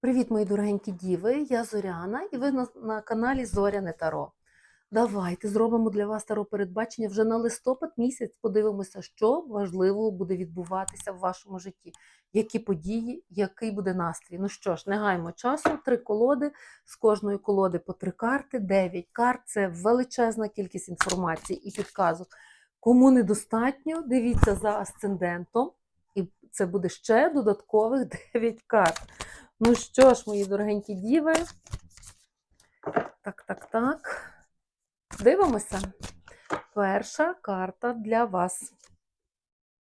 Привіт, мої дорогенькі діви! Я Зоряна, і ви на, на каналі Зоряне Таро. Давайте зробимо для вас таро передбачення вже на листопад місяць. Подивимося, що важливого буде відбуватися в вашому житті, які події, який буде настрій. Ну що ж, не гаймо часу, три колоди, з кожної колоди по три карти, дев'ять карт це величезна кількість інформації і підказок. Кому недостатньо, дивіться за асцендентом, і це буде ще додаткових 9 карт. Ну що ж, мої дорогенькі діви. Так, так, так. Дивимося. Перша карта для вас.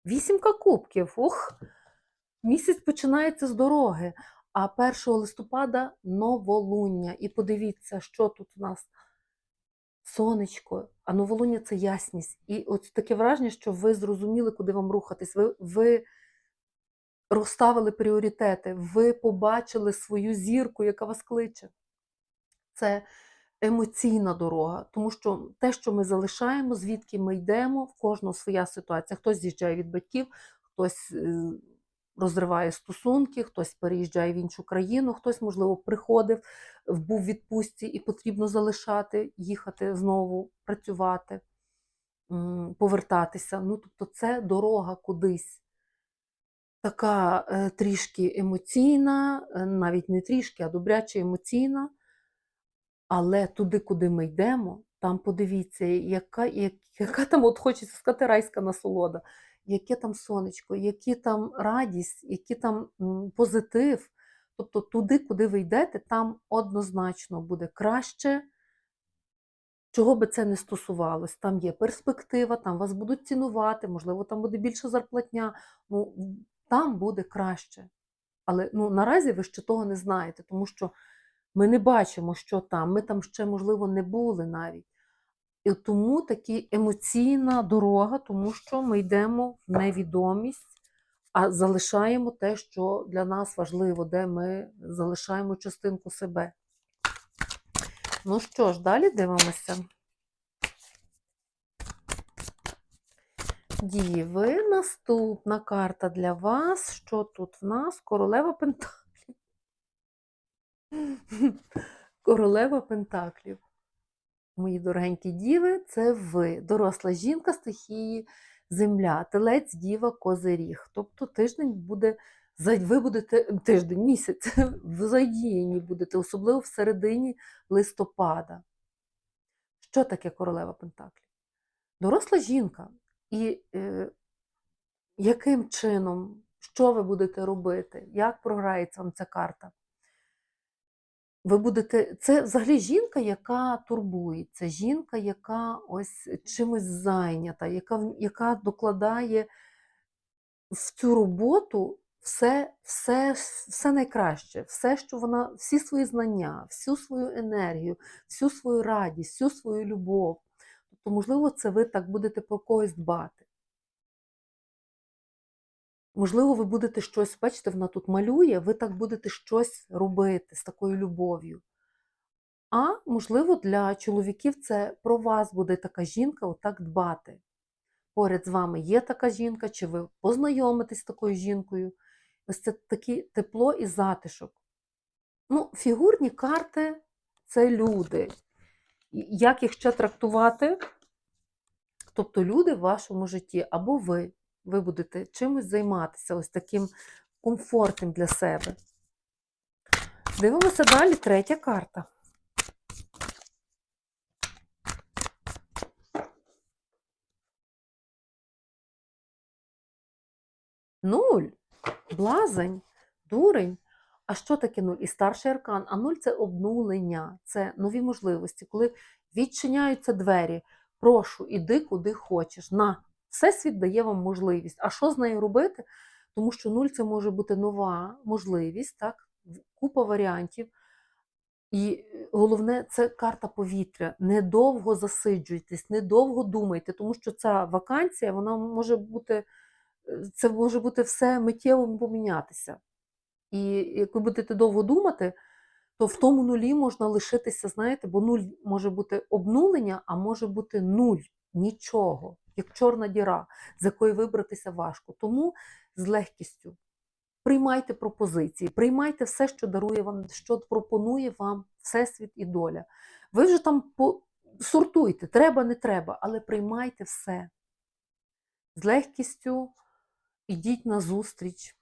Вісімка кубків. Ух! Місяць починається з дороги, а 1 листопада новолуння. І подивіться, що тут у нас. Сонечко, а новолуння це ясність. І от таке враження, що ви зрозуміли, куди вам рухатись. Ви, ви розставили пріоритети, ви побачили свою зірку, яка вас кличе. Це емоційна дорога, тому що те, що ми залишаємо, звідки ми йдемо, в кожного своя ситуація. Хтось з'їжджає від батьків, хтось е, розриває стосунки, хтось переїжджає в іншу країну, хтось, можливо, приходив, був в відпустці і потрібно залишати, їхати знову працювати, повертатися. Ну, тобто, це дорога кудись така е, трішки емоційна, е, навіть не трішки, а добряче емоційна. Але туди, куди ми йдемо, там подивіться, яка, як- яка там, от хочеться сказати, райська насолода, яке там сонечко, які там радість, який там позитив. Тобто туди, куди ви йдете, там однозначно буде краще, чого би це не стосувалось. Там є перспектива, там вас будуть цінувати, можливо, там буде більша зарплатня. Ну, там буде краще. Але ну, наразі ви ще того не знаєте, тому що ми не бачимо, що там. Ми там ще, можливо, не були навіть. І тому такі емоційна дорога, тому що ми йдемо в невідомість, а залишаємо те, що для нас важливо, де ми залишаємо частинку себе. Ну що ж, далі дивимося. Діви, наступна карта для вас. Що тут в нас? Королева Пентаклів. Королева Пентаклів. Мої дорогенькі діви, це ви, доросла жінка стихії Земля, телець, діва, козиріг. Тобто тиждень буде, ви будете, тиждень, місяць, в задіянні будете, особливо в середині листопада. Що таке королева Пентаклів? Доросла жінка. І е, яким чином, що ви будете робити, як програється вам ця карта? Ви будете. Це взагалі жінка, яка турбується, жінка, яка ось чимось зайнята, яка, яка докладає в цю роботу все, все, все найкраще, все, що вона, всі свої знання, всю свою енергію, всю свою радість, всю свою любов. Тобто, можливо, це ви так будете про когось дбати. Можливо, ви будете щось, бачите, вона тут малює, ви так будете щось робити з такою любов'ю. А можливо, для чоловіків це про вас буде така жінка отак дбати. Поряд з вами є така жінка, чи ви познайомитесь з такою жінкою. Ось це таке тепло і затишок. Ну, фігурні карти це люди. Як їх ще трактувати? Тобто люди в вашому житті, або ви. Ви будете чимось займатися, ось таким комфортним для себе. Дивимося далі, третя карта. Нуль, блазень, дурень. А що таке нуль? І старший аркан. А нуль це обнулення, це нові можливості. Коли відчиняються двері, прошу, іди куди хочеш. На, Всесвіт дає вам можливість. А що з нею робити? Тому що нуль це може бути нова можливість, так? купа варіантів. І е, головне, це карта повітря. Недовго засиджуйтесь, недовго думайте, тому що ця вакансія, вона може бути, е, це може бути все миттєво помінятися. І як ви будете довго думати, то в тому нулі можна лишитися, знаєте, бо нуль може бути обнулення, а може бути нуль, нічого, як чорна діра, з якої вибратися важко. Тому з легкістю Приймайте пропозиції, приймайте все, що дарує вам, що пропонує вам Всесвіт і доля. Ви вже там по... сортуйте, треба, не треба, але приймайте все. З легкістю ідіть на зустріч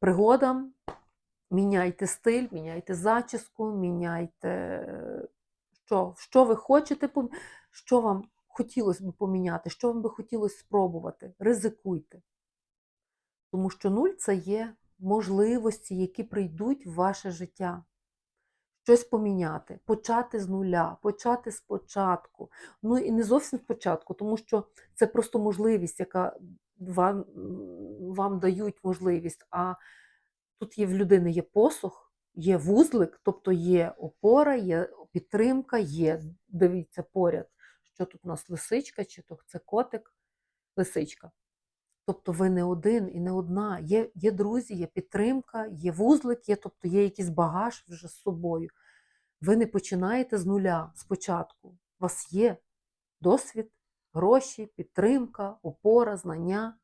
пригодам, міняйте стиль, міняйте зачіску, міняйте, е, що, що ви хочете, що вам хотілося б поміняти, що вам би хотілося спробувати. Ризикуйте. Тому що нуль це є можливості, які прийдуть в ваше життя. Щось поміняти, почати з нуля, почати спочатку. Ну і не зовсім спочатку, тому що це просто можливість, яка вам, вам дають можливість. А тут є в людини є посух, є вузлик, тобто є опора, є підтримка, є, дивіться, поряд, що тут у нас лисичка, чи то це котик, лисичка. Тобто ви не один і не одна. Є, є друзі, є підтримка, є вузлик, є, тобто є якийсь багаж вже з собою. Ви не починаєте з нуля спочатку. У вас є досвід, гроші, підтримка, опора, знання.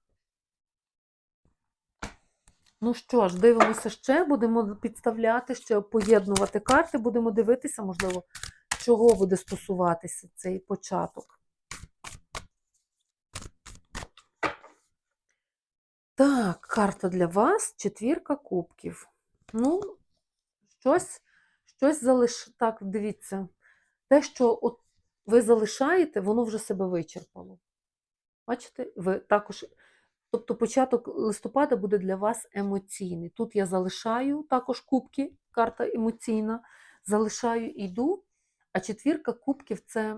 Ну що ж, дивимося ще, будемо підставляти, ще поєднувати карти, будемо дивитися, можливо, чого буде стосуватися цей початок. Так, карта для вас, четвірка кубків. Ну, щось, щось залиш... Так, дивіться, те, що от ви залишаєте, воно вже себе вичерпало. Бачите, ви також. Тобто початок листопада буде для вас емоційний. Тут я залишаю також кубки, карта емоційна, залишаю і йду, а четвірка кубків це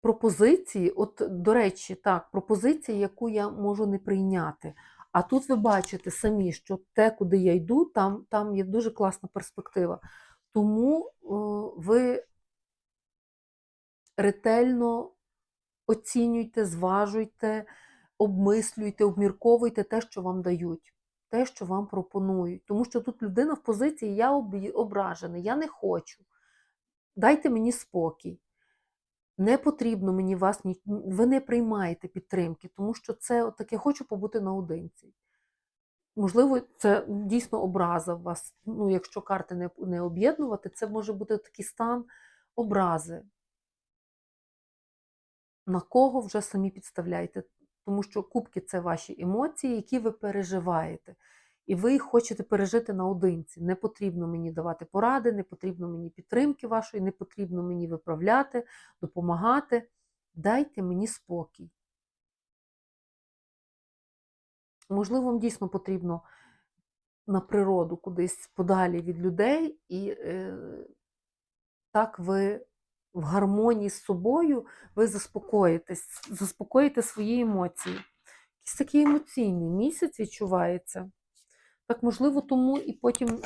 пропозиції, от, до речі, так, пропозиції, яку я можу не прийняти. А тут ви бачите самі, що те, куди я йду, там, там є дуже класна перспектива. Тому о, ви ретельно оцінюйте, зважуйте, обмислюйте, обмірковуйте те, що вам дають, те, що вам пропонують. Тому що тут людина в позиції я ображений, я не хочу. Дайте мені спокій. Не потрібно мені вас, ви не приймаєте підтримки, тому що це от таке хочу побути наодинці. Можливо, це дійсно образа вас. Ну, якщо карти не, не об'єднувати, це може бути такий стан образи. На кого вже самі підставляєте? Тому що кубки це ваші емоції, які ви переживаєте. І ви їх хочете пережити наодинці. Не потрібно мені давати поради, не потрібно мені підтримки вашої, не потрібно мені виправляти, допомагати. Дайте мені спокій. Можливо, вам дійсно потрібно на природу кудись подалі від людей, і е, так ви в гармонії з собою ви заспокоїтесь, заспокоїте свої емоції. Якийсь такий емоційний місяць відчувається. Так, можливо, тому і потім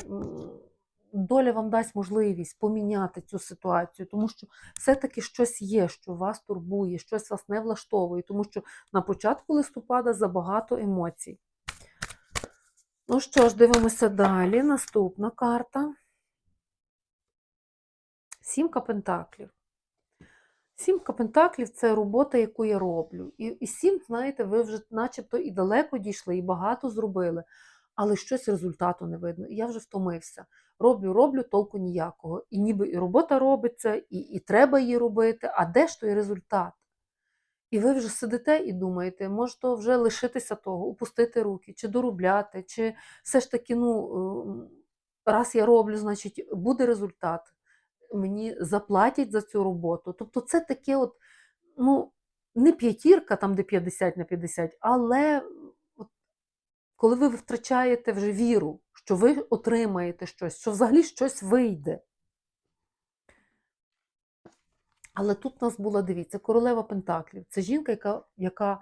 доля вам дасть можливість поміняти цю ситуацію, тому що все-таки щось є, що вас турбує, щось вас не влаштовує, тому що на початку листопада забагато емоцій. Ну що ж, дивимося далі. Наступна карта. Сімка пентаклів. Сімка пентаклів це робота, яку я роблю. І, і сім, знаєте, ви вже начебто і далеко дійшли, і багато зробили, але щось результату не видно. І я вже втомився. Роблю, роблю, толку ніякого. І ніби і робота робиться, і, і треба її робити, а де ж той результат? І ви вже сидите і думаєте, може то вже лишитися того, упустити руки, чи доробляти, чи все ж таки, ну, ем, раз я роблю, значить, буде результат. Мені заплатять за цю роботу. Тобто це таке от, ну, не п'ятірка, там, де 50 на 50, але от, коли ви втрачаєте вже віру, що ви отримаєте щось, що взагалі щось вийде. Але тут у нас була, дивіться, королева Пентаклів. Це жінка, яка, яка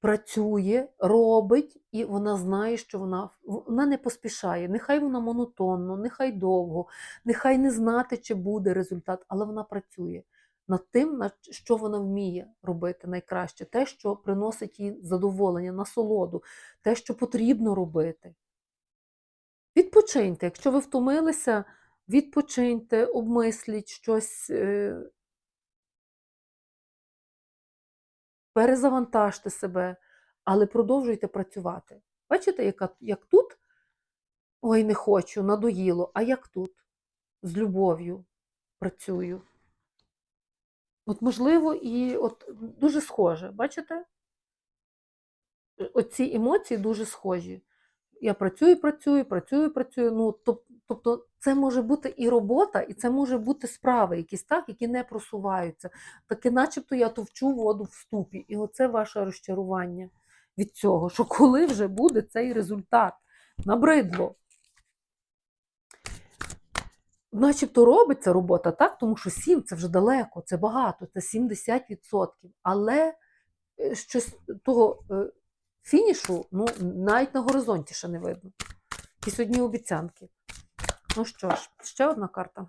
працює, робить, і вона знає, що вона, вона не поспішає. Нехай вона монотонно, нехай довго, нехай не знати, чи буде результат, але вона працює над тим, що вона вміє робити найкраще, те, що приносить їй задоволення, насолоду, те, що потрібно робити. Відпочиньте, якщо ви втомилися, відпочиньте, обмисліть щось. Перезавантажте себе, але продовжуйте працювати. Бачите, яка, як тут? Ой, не хочу, надоїло, а як тут? З любов'ю працюю. От, можливо, і от дуже схоже, бачите? Оці емоції дуже схожі. Я працюю, працюю, працюю, працюю. Ну, тоб- тобто, це може бути і робота, і це може бути справи, якісь так, які не просуваються. Таке, начебто, я товчу воду в ступі. І оце ваше розчарування від цього, що коли вже буде цей результат. Набридло. Начебто робиться робота, так? Тому що 7 це вже далеко, це багато, це 70%. Але е, щось того е, фінішу ну, навіть на горизонті ще не видно. Якісь одні обіцянки. Ну що ж, ще одна карта.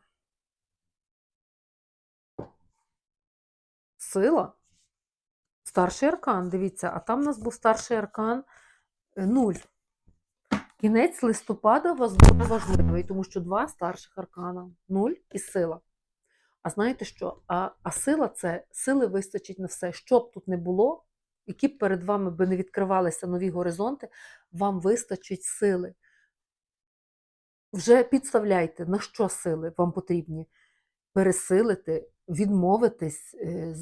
Сила. Старший аркан, дивіться, а там у нас був старший аркан 0. Кінець листопада у вас дуже важливий, тому що два старших аркана 0 і сила. А знаєте що? А, а сила це сили вистачить на все. Що б тут не було, які б перед вами би не відкривалися нові горизонти, вам вистачить сили. Вже підставляйте, на що сили вам потрібні. Пересилити, відмовитись, е,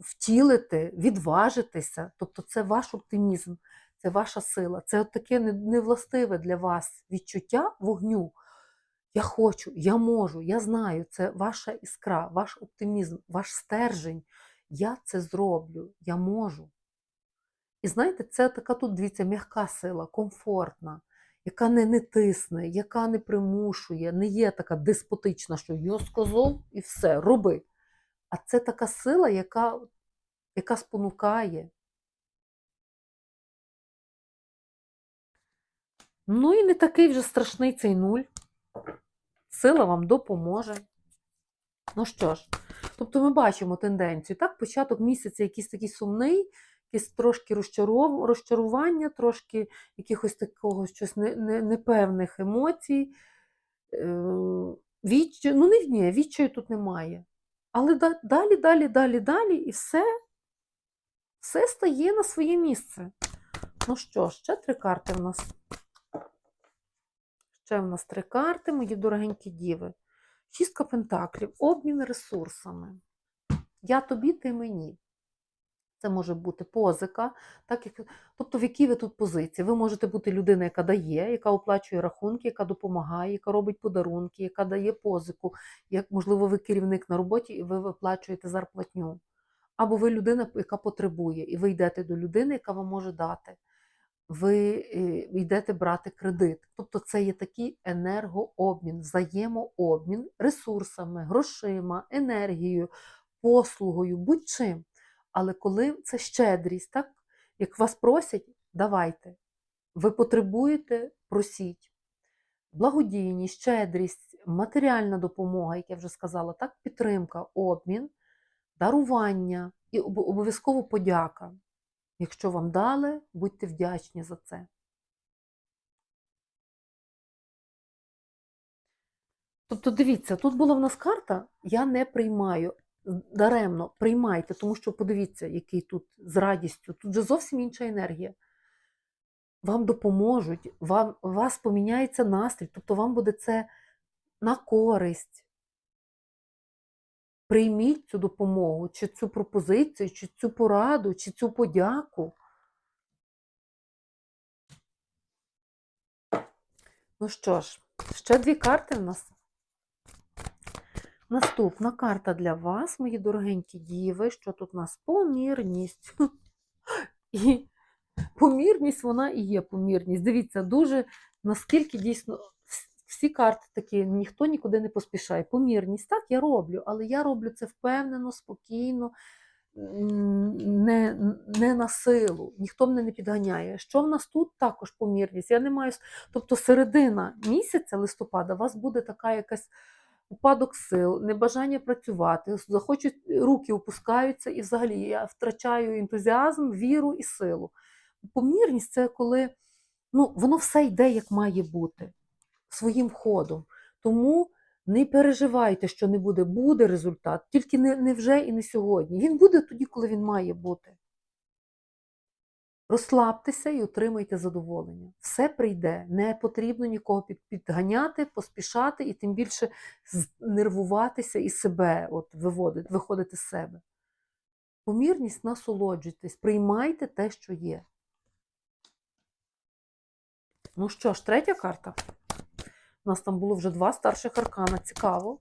втілити, відважитися. Тобто це ваш оптимізм, це ваша сила. Це от таке невластиве для вас відчуття вогню. Я хочу, я можу, я знаю, це ваша іскра, ваш оптимізм, ваш стержень. Я це зроблю, я можу. І знаєте, це така тут, дивіться, м'яка сила, комфортна, яка не, не тисне, яка не примушує, не є така деспотична, що я сказав і все, роби. А це така сила, яка, яка спонукає. Ну і не такий вже страшний цей нуль. Сила вам допоможе. Ну що ж, тобто ми бачимо тенденцію. Так, початок місяця якийсь такий сумний, якесь трошки розчарування, трошки якихось такого щось не... Не... непевних емоцій. Е... Відчаю, ну не ні, відчаю тут немає. Але да- далі, далі, далі, далі, і все, все стає на своє місце. Ну що ще три карти в нас. Ще в нас три карти, мої дорогенькі діви. Шістка пентаклів, обмін ресурсами. Я тобі, ти мені. Це може бути позика, так як, тобто в якій ви тут позиції. Ви можете бути людина, яка дає, яка оплачує рахунки, яка допомагає, яка робить подарунки, яка дає позику. Як, можливо, ви керівник на роботі і ви виплачуєте зарплатню. Або ви людина, яка потребує, і ви йдете до людини, яка вам може дати. Ви е, йдете брати кредит. Тобто це є такий енергообмін, взаємообмін ресурсами, грошима, енергією, послугою, будь-чим. Але коли це щедрість, так? як вас просять, давайте. Ви потребуєте, просіть. Благодійність, щедрість, матеріальна допомога, як я вже сказала, так, підтримка, обмін, дарування і обов'язково подяка. Якщо вам дали, будьте вдячні за це. Тобто, дивіться, тут була в нас карта, я не приймаю. Даремно приймайте, тому що подивіться, який тут з радістю. Тут же зовсім інша енергія. Вам допоможуть, вам, у вас поміняється настрій, тобто вам буде це на користь. Прийміть цю допомогу, чи цю пропозицію, чи цю пораду, чи цю подяку. Ну що ж, ще дві карти в нас. Наступна карта для вас, мої дорогенькі діви, що тут у нас помірність. І помірність, вона і є помірність. Дивіться, дуже наскільки дійсно всі карти такі, ніхто нікуди не поспішає. Помірність, так, я роблю, але я роблю це впевнено, спокійно, не, не на силу, ніхто мене не підганяє. Що в нас тут також помірність? Я не маю. Тобто середина місяця листопада у вас буде така якась упадок сил, небажання працювати, захочуть, руки опускаються, і взагалі я втрачаю ентузіазм, віру і силу. Помірність це коли ну, воно все йде, як має бути, своїм ходом. Тому не переживайте, що не буде, буде результат, тільки не, не вже і не сьогодні. Він буде тоді, коли він має бути. Розслабтеся і отримуйте задоволення. Все прийде, не потрібно нікого підганяти, поспішати і тим більше нервуватися і себе от, виводити, виходити з себе. Помірність насолоджуйтесь, приймайте те, що є. Ну що ж, третя карта. У нас там було вже два старших аркана. Цікаво.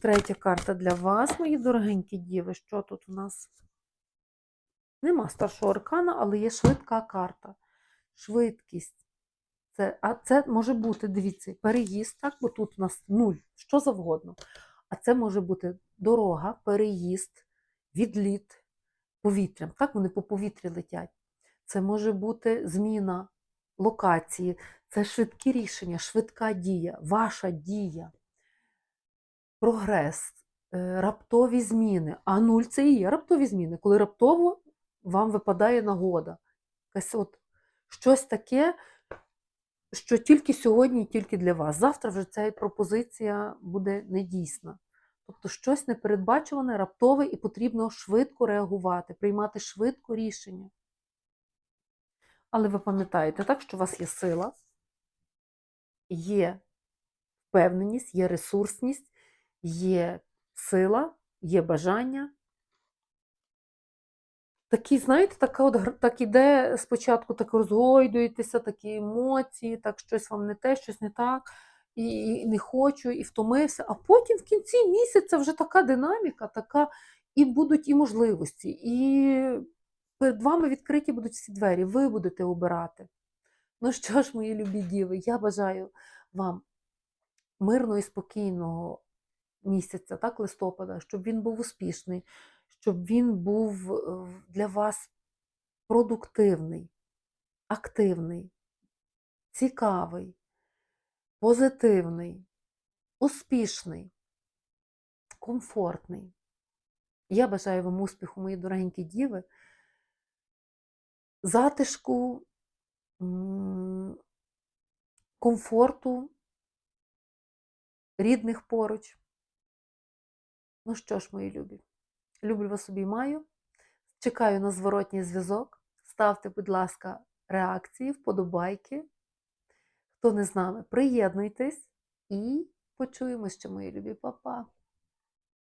Третя карта для вас, мої дорогенькі діви. Що тут у нас? Нема старшого аркана, але є швидка карта. Швидкість. Це, а це може бути, дивіться, переїзд, так, бо тут у нас нуль, що завгодно. А це може бути дорога, переїзд, відліт повітрям. Так, вони по повітрі летять. Це може бути зміна локації, це швидкі рішення, швидка дія, ваша дія, прогрес, е, раптові зміни. А нуль це і є раптові зміни, коли раптово вам випадає нагода. Якась от щось таке, що тільки сьогодні тільки для вас. Завтра вже ця пропозиція буде недійсна. Тобто щось непередбачуване, раптове і потрібно швидко реагувати, приймати швидко рішення. Але ви пам'ятаєте, так, що у вас є сила, є впевненість, є ресурсність, є сила, є бажання. Такі, знаєте, така от, так іде спочатку, так розгойдуєтеся, такі емоції, так щось вам не те, щось не так, і, і не хочу, і втомився. А потім в кінці місяця вже така динаміка, така, і будуть і можливості, і перед вами відкриті будуть всі двері, ви будете обирати. Ну що ж, мої любі діви, я бажаю вам мирного і спокійного місяця, так, листопада, щоб він був успішний, щоб він був е, для вас продуктивний, активний, цікавий, позитивний, успішний, комфортний. Я бажаю вам успіху, мої дорогенькі діви, затишку, комфорту, рідних поруч. Ну що ж, мої любі, люблю вас обіймаю. Чекаю на зворотній зв'язок. Ставте, будь ласка, реакції, вподобайки. Хто не з нами, приєднуйтесь і почуємося, мої любі, Па-па!